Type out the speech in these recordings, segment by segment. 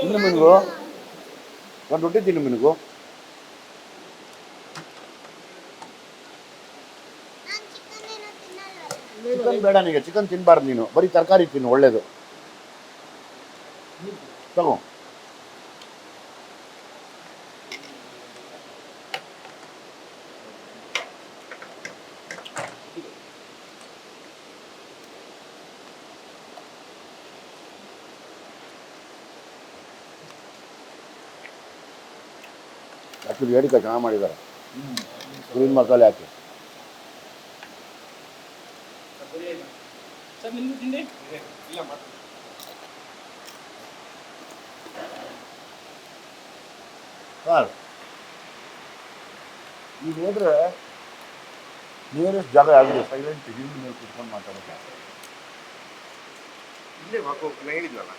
ತಿನ್ನು ಮಿನುಗು ಒಂದು ರೊಟ್ಟಿ ತಿನ್ನು ಮಿನುಗು ಚಿಕನ್ ಬೇಡ ನಿನಗೆ, ಚಿಕನ್ ತಿನ್ನಬಾರ್ದು ನೀನು. ಬರೀ ತರಕಾರಿ ತಿನ್ನು, ಒಳ್ಳೇದು. ತಗೋ. ಆ್ಯಕ್ಚುಲಿ ಹೇಳಿಕೆ ಚೆನ್ನಾಗಿ ಮಾಡಿದ್ದಾರೆ. ಗ್ರೀನ್ ಮಸಾಲೆ ಹಾಕಿ. ಸರ್ ಈಗ ಹೋದ್ರೆ ನಿಯರೆಸ್ಟ್ ಜಾಗ ಆಗಿದೆ ಸೈಲೆಂಟ್ ಹಿಂದಿ ಮೇಲೆ ಕುತ್ಕೊಂಡು ಮಾತಾಡೋದು. ಇಲ್ಲೇ ಹೋಗಿ ಹೋಗ್- ನಾ ಹೇಳಿದ್ವಲ್ಲ?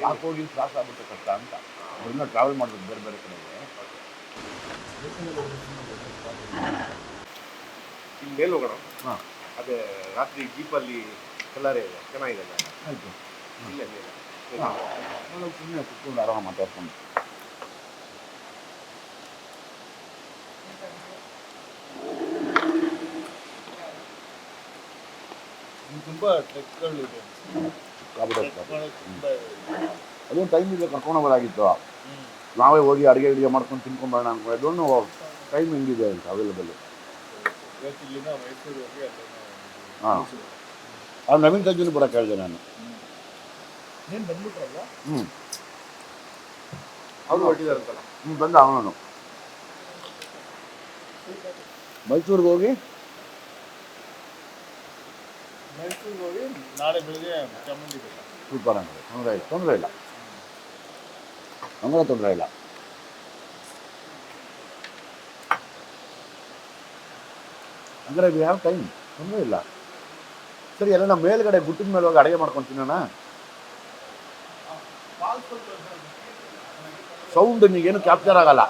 ಯಾಕೆ ಹೋಗಿ ಕ್ರಾಸ್ ಆಗ್ಬಿಟ್ಟು ಕಷ್ಟ ಅಂತ ಅವ್ರನ್ನ ಟ್ರಾವೆಲ್ ಮಾಡೋದು ಬೇರೆ ಬೇರೆ ಕಡೆಗೆ. ಇಲ್ಲಿ ಮೇಲೆ ಹೋಗೋಣ. ಹಾಂ. ಅದೇ ರಾತ್ರಿ ಜೀಪಲ್ಲಿ ಕಲರೇ ಇದೆ ಚೆನ್ನಾಗಿದೆ ಅಲ್ಲ? ಆಯಿತು. ಇಲ್ಲೇ ಹಾಂ. ಸುಮ್ಮನೆ ಕುತ್ಕೊಂಡು ಆರಾಮ ಮಾತಾಡ್ಕೊಂಡು. ತುಂಬ ಟ್ರೆಕ್ಗಳಿದೆ ತುಂಬ ಅದೇ ಟೈಮ್ ಇಲ್ಲ ಕರ್ಕೊಂಡು ಹೋಗೋದಾಗಿತ್ತು. ನಾವೇ ಹೋಗಿ ಅಡುಗೆ ಅಡುಗೆ ಮಾಡ್ಕೊಂಡು ತಿನ್ಕೊಂಬರೋಣ ಅನ್ಕೊಂಡು ಅದೊಂದು ಟೈಮ್ ಹೆಂಗಿದೆ ಅಂತ ಅವೈಲೇಬಲ್ ಹಾಂ. ಅದು ನವೀನ್ ಸಂಜೀನಿ ಬರೋಕ್ಕೆ ಹೇಳಿದೆ ನಾನು. ಹ್ಞೂ ಅವ್ರು ಹೊರಟಿದಾರಂತಲ್ಲ? ಹ್ಞೂ ಬಂದ ಅವನು ಮೈಸೂರಿಗೆ ಹೋಗಿ? ಮೈಸೂರಿಗೆ ಹೋಗಿ ನಾಳೆ ಬೆಳಿಗ್ಗೆ ಚಾಮುಂಡಿ ಸೂಪರ್ ಅಂದರೆ ತೊಂದರೆ ಇಲ್ಲ ತೊಂದರೆ ಇಲ್ಲ. ತೊಂದರೆ ಇಲ್ಲ. ಅಂದರೆ ವಿ ಹ್ಯಾವ್ ಟೈಮ್ ತೊಂದರೆ ಇಲ್ಲ. ಸರಿ ಎಲ್ಲ ನಮ್ಮ ಮೇಲ್ಗಡೆ ಗುಟ್ಟಿದ ಮೇಲೆ ಹೋಗಿ ಅಡುಗೆ ಮಾಡ್ಕೊಂಡು ತಿನ್ನೋಣ. ಸೌಂಡ್ ನೀಗೇನು ಕ್ಯಾಪ್ಚರ್ ಆಗಲ್ಲ.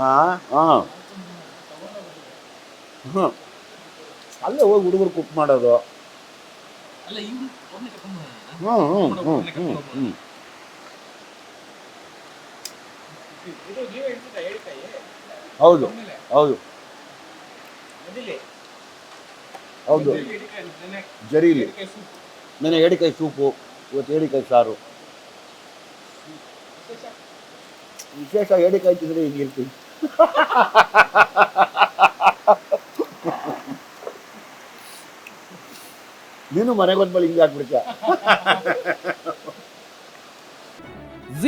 ಹಾಂ ಹಾಂ. ಹ್ಞೂ ಅಲ್ಲೇ ಹೋಗಿ ಹುಡುಗರು ಕುಕ್ ಮಾಡೋದು. ಹ್ಞೂ ಹ್ಞೂ ಹ್ಞೂ ಹ್ಞೂ ಹ್ಞೂ ಇದು ನೀವೇ ಹೇಳ್ತಿದ್ದ ಹೇಳಿಕಾಯಿ ಹೌದು ಹೌದು. ಹೌದು. ನೆನೆ. ಜರೀಲಿ. ನೆನೆ ಏಡಿಕಾಯಿ ಸೂಪು. ಇವತ್ತು ಏಡಿಕಾಯಿ ಸಾರು. ವಿಶೇಷ? ಏಡಿಕಾಯಿ ತಿಂದರೆ ಹಿಂಗಿರ್ತೀವಿ ನೀನು ಮನೆಗೆ ಬಂದ್ಮೇಲೆ ಹಿಂಗೆ ಹಾಕ್ಬಿಡ್ತೀಯ